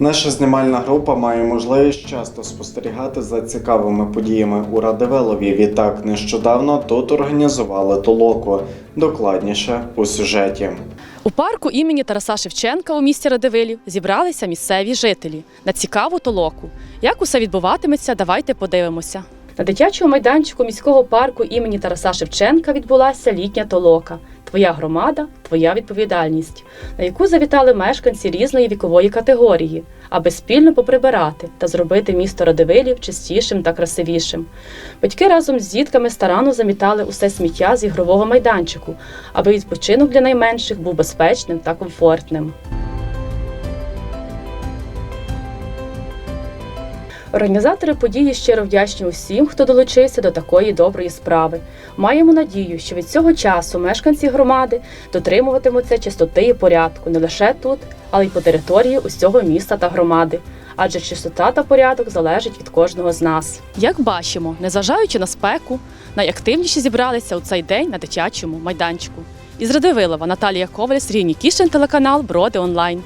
Наша знімальна група має можливість часто спостерігати за цікавими подіями у Радивилові. Відтак нещодавно тут організували толоку. Докладніше у сюжеті. У парку імені Тараса Шевченка у місті Радивилів зібралися місцеві жителі на цікаву толоку. Як усе відбуватиметься, давайте подивимося. На дитячому майданчику міського парку імені Тараса Шевченка відбулася літня толока. Твоя громада, твоя відповідальність, на яку завітали мешканці різної вікової категорії, аби спільно поприбирати та зробити місто Радивилів чистішим та красивішим. Батьки разом з дітками старанно замітали усе сміття з ігрового майданчику, аби відпочинок для найменших був безпечним та комфортним. Організатори події щиро вдячні усім, хто долучився до такої доброї справи. Маємо надію, що від цього часу мешканці громади дотримуватимуться чистоти і порядку не лише тут, але й по території усього міста та громади. Адже чистота та порядок залежить від кожного з нас. Як бачимо, незважаючи на спеку, найактивніші зібралися у цей день на дитячому майданчику. Із Радивилова Наталія Коваль, Сергій Нікішин, телеканал Броди Онлайн.